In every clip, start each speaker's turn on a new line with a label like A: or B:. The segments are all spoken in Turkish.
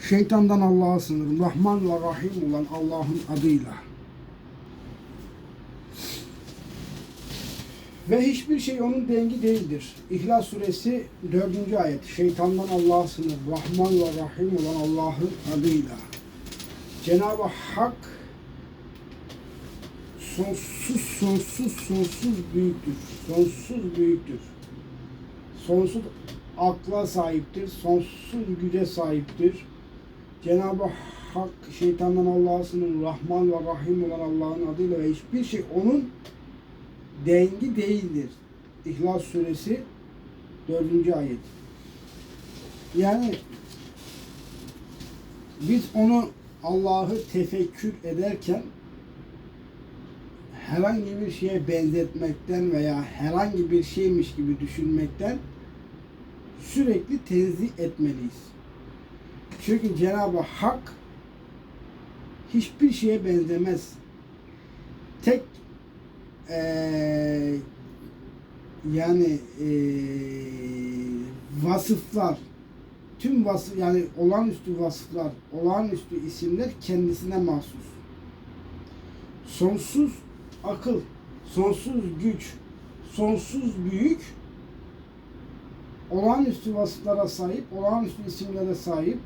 A: Şeytandan Allah'a sınırım. Rahman ve Rahim olan Allah'ın adıyla. Ve hiçbir şey onun dengi değildir. İhlas suresi 4. ayet. Şeytandan Allah'a sınır. Rahman ve Rahim olan Allah'ın adıyla. Cenab-ı Hak sonsuz sonsuz sonsuz büyüktür. Sonsuz büyüktür. Sonsuz akla sahiptir. Sonsuz güce sahiptir. Cenab-ı Hak şeytandan Allah'a sınır. Rahman ve Rahim olan Allah'ın adıyla ve hiçbir şey onun dengi değildir. İhlas suresi 4. ayet. Yani biz onu Allah'ı tefekkür ederken herhangi bir şeye benzetmekten veya herhangi bir şeymiş gibi düşünmekten sürekli tenzih etmeliyiz. Çünkü Cenab-ı Hak hiçbir şeye benzemez. Tek eee yani eee vasıflar tüm vasıf yani olağanüstü vasıflar, olağanüstü isimler kendisine mahsus. Sonsuz akıl, sonsuz güç, sonsuz büyük, olağanüstü vasıflara sahip, olağanüstü isimlere sahip,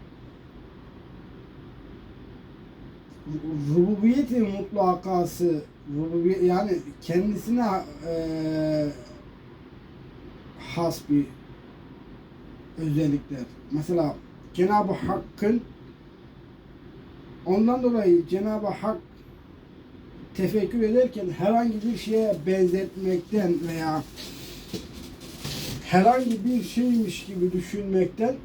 A: rububiyeti mutlakası, rububiyet, yani kendisine eee has bir özellikler. Mesela Cenab-ı Hakk'ın ondan dolayı Cenab-ı Hak tefekkür ederken herhangi bir şeye benzetmekten veya herhangi bir şeymiş gibi düşünmekten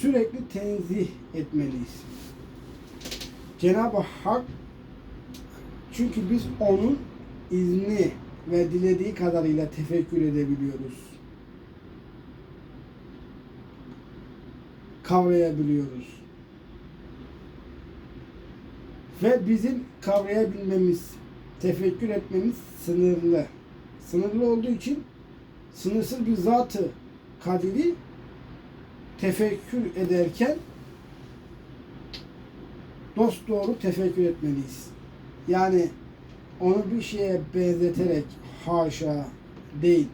A: sürekli tenzih etmeliyiz. Cenab-ı Hak çünkü biz onun izni ve dilediği kadarıyla tefekkür edebiliyoruz. Kavrayabiliyoruz. Ve bizim kavrayabilmemiz, tefekkür etmemiz sınırlı. Sınırlı olduğu için sınırsız bir zatı kadiri tefekkür ederken dost doğru tefekkür etmeliyiz. Yani onu bir şeye benzeterek haşa değil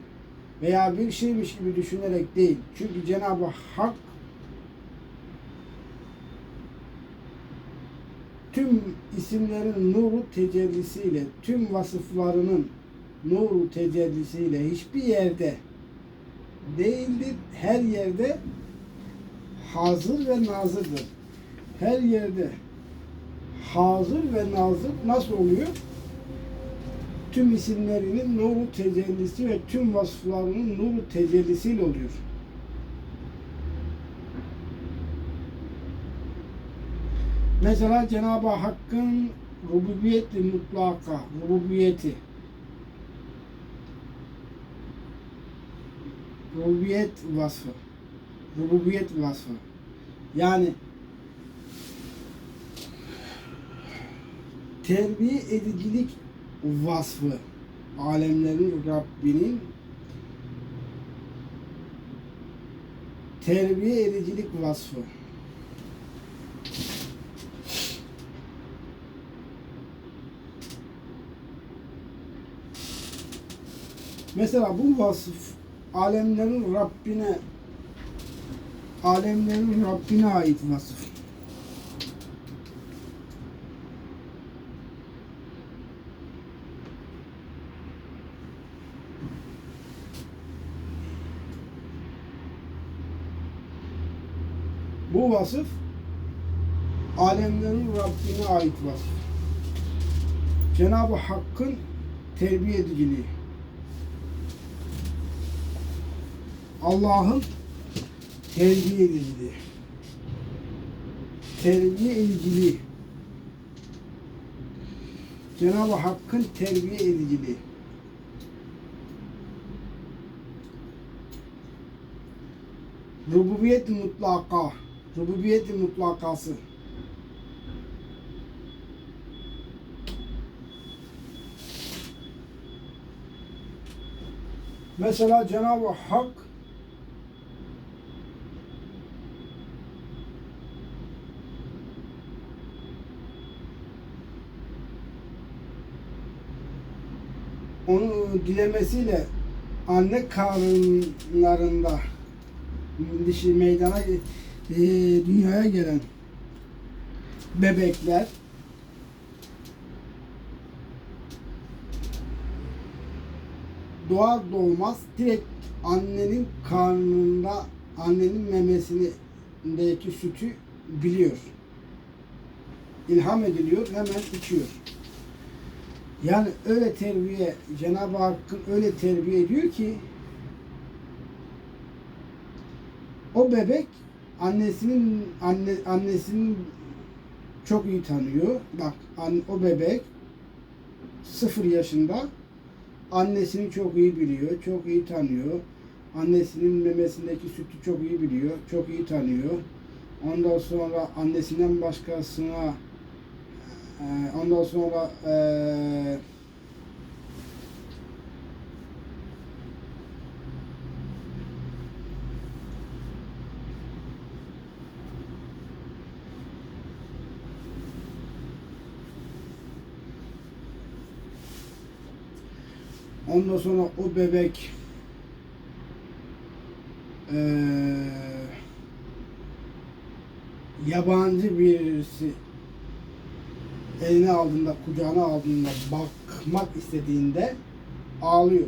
A: veya bir şeymiş gibi düşünerek değil. Çünkü Cenab-ı Hak tüm isimlerin nuru tecellisiyle, tüm vasıflarının nuru tecellisiyle hiçbir yerde değildir. Her yerde hazır ve nazırdır. Her yerde hazır ve nazır nasıl oluyor? Tüm isimlerinin nuru tecellisi ve tüm vasıflarının nuru tecellisiyle oluyor. Mesela Cenab-ı Hakk'ın rububiyeti mutlaka, rububiyeti. Rububiyet vasfı. Rububiyet vasfı. Yani terbiye edicilik vasfı alemlerin Rabbinin terbiye edicilik vasfı. Mesela bu vasıf alemlerin Rabbine alemlerin Rabbine ait vasıf. Bu vasıf alemlerin Rabbine ait vasıf. Cenab-ı Hakk'ın terbiye ediciliği. Allah'ın terbiye ediciliği. Terbiye ediciliği. Cenab-ı Hakk'ın terbiye ediciliği. Rububiyet mutlaka. Rububiyeti mutlakası. Mesela Cenab-ı Hak onu dilemesiyle anne karınlarında dişi meydana e, dünyaya gelen bebekler doğar doğmaz direkt annenin karnında annenin memesindeki sütü biliyor. İlham ediliyor, hemen içiyor. Yani öyle terbiye, Cenab-ı Hakk'ın öyle terbiye ediyor ki o bebek annesinin anne annesinin çok iyi tanıyor. Bak an, o bebek sıfır yaşında annesini çok iyi biliyor, çok iyi tanıyor. Annesinin memesindeki sütü çok iyi biliyor, çok iyi tanıyor. Ondan sonra annesinden başkasına e, ondan sonra e, ondan sonra o bebek e, yabancı birisi eline aldığında, kucağına aldığında, bakmak istediğinde ağlıyor.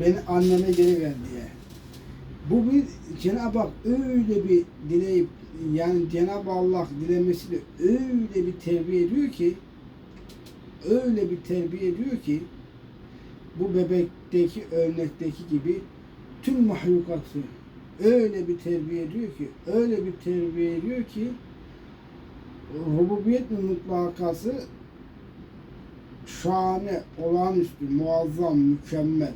A: Beni anneme geri ver diye. Bu bir Cenab-ı Hak öyle bir dileyip yani Cenab-ı Allah dilemesiyle öyle bir terbiye ediyor ki öyle bir terbiye ediyor ki bu bebekteki örnekteki gibi tüm mahlukatı öyle bir terbiye ediyor ki öyle bir terbiye ediyor ki rububiyet mutlakası şahane, olağanüstü, muazzam, mükemmel.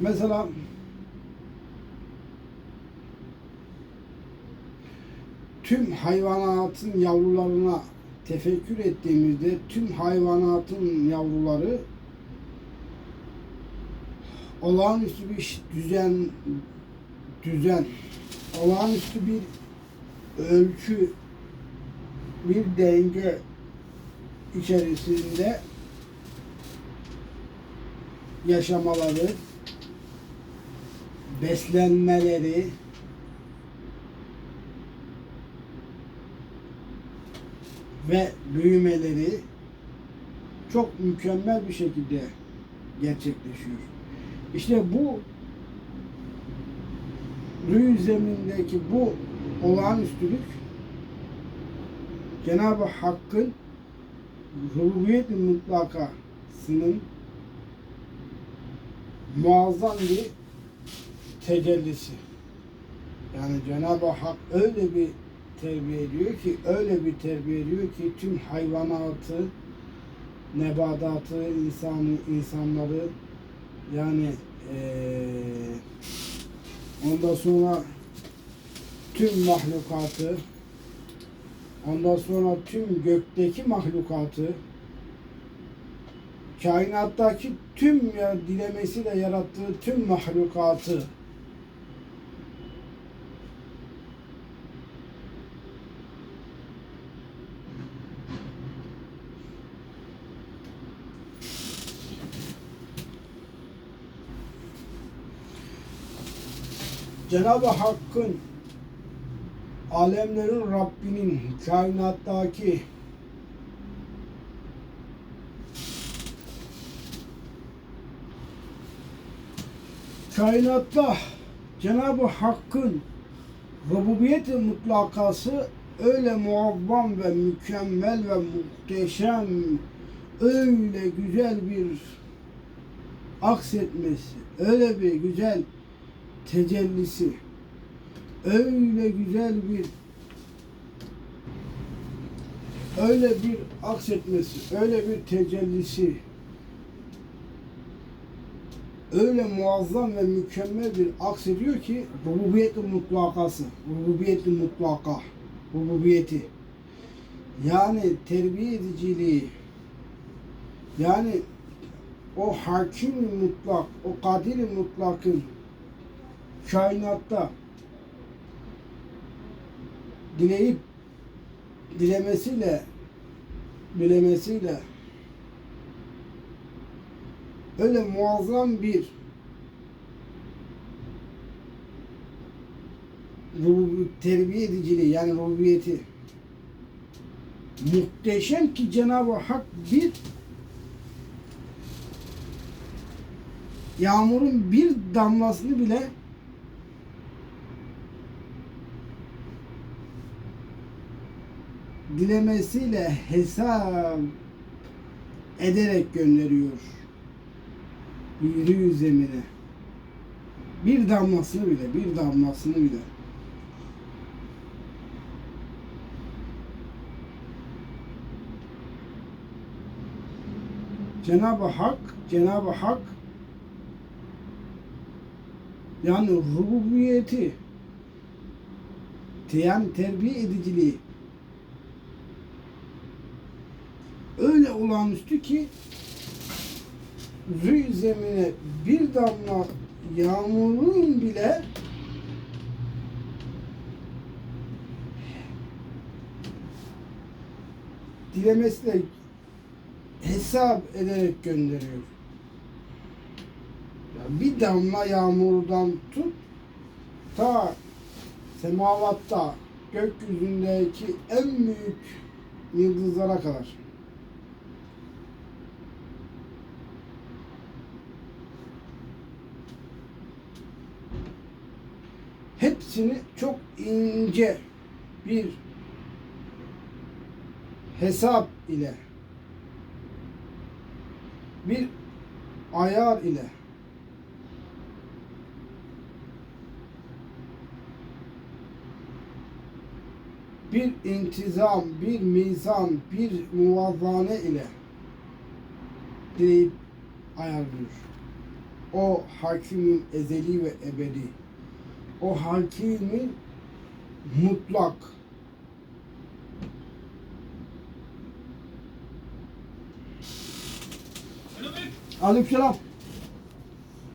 A: Mesela tüm hayvanatın yavrularına tefekkür ettiğimizde tüm hayvanatın yavruları olağanüstü bir düzen düzen olağanüstü bir ölçü bir denge içerisinde yaşamaları beslenmeleri ve büyümeleri çok mükemmel bir şekilde gerçekleşiyor. İşte bu rüy zemindeki bu olağanüstülük Cenab-ı Hakk'ın rububiyet-i mutlakasının muazzam bir tecellisi. Yani Cenab-ı Hak öyle bir terbiye ediyor ki, öyle bir terbiye ediyor ki tüm hayvanatı, nebadatı, insanı, insanları yani eee ondan sonra tüm mahlukatı ondan sonra tüm gökteki mahlukatı kainattaki tüm ya dilemesiyle yarattığı tüm mahlukatı Cenab-ı Hakk'ın alemlerin Rabbinin kainattaki kainatta Cenab-ı Hakk'ın rububiyet-i mutlakası öyle muazzam ve mükemmel ve muhteşem öyle güzel bir aksetmesi, öyle bir güzel tecellisi, öyle güzel bir öyle bir aksetmesi, öyle bir tecellisi, öyle muazzam ve mükemmel bir aksediyor ki rububiyet-i mutlakası, rububiyet-i mutlaka, rububiyeti. Yani terbiye ediciliği, yani o hakim mutlak, o kadir mutlakın kainatta dileyip dilemesiyle dilemesiyle öyle muazzam bir terbiye ediciliği yani rububiyeti muhteşem ki Cenab-ı Hak bir yağmurun bir damlasını bile dilemesiyle hesap ederek gönderiyor yürü zemine. Bir damlasını bile, bir damlasını bile. Cenab-ı Hak, Cenab-ı Hak yani rububiyeti yani terbiye ediciliği öyle olağanüstü ki zü zemine bir damla yağmurun bile dilemesiyle hesap ederek gönderiyor. Ya bir damla yağmurdan tut ta semavatta gökyüzündeki en büyük yıldızlara kadar. Hepsini çok ince bir hesap ile bir ayar ile bir intizam, bir mizan, bir muvazzane ile deyip ayarlıyor. O hakimin ezeli ve ebedi. O hakimin mutlak. Aleykümselam.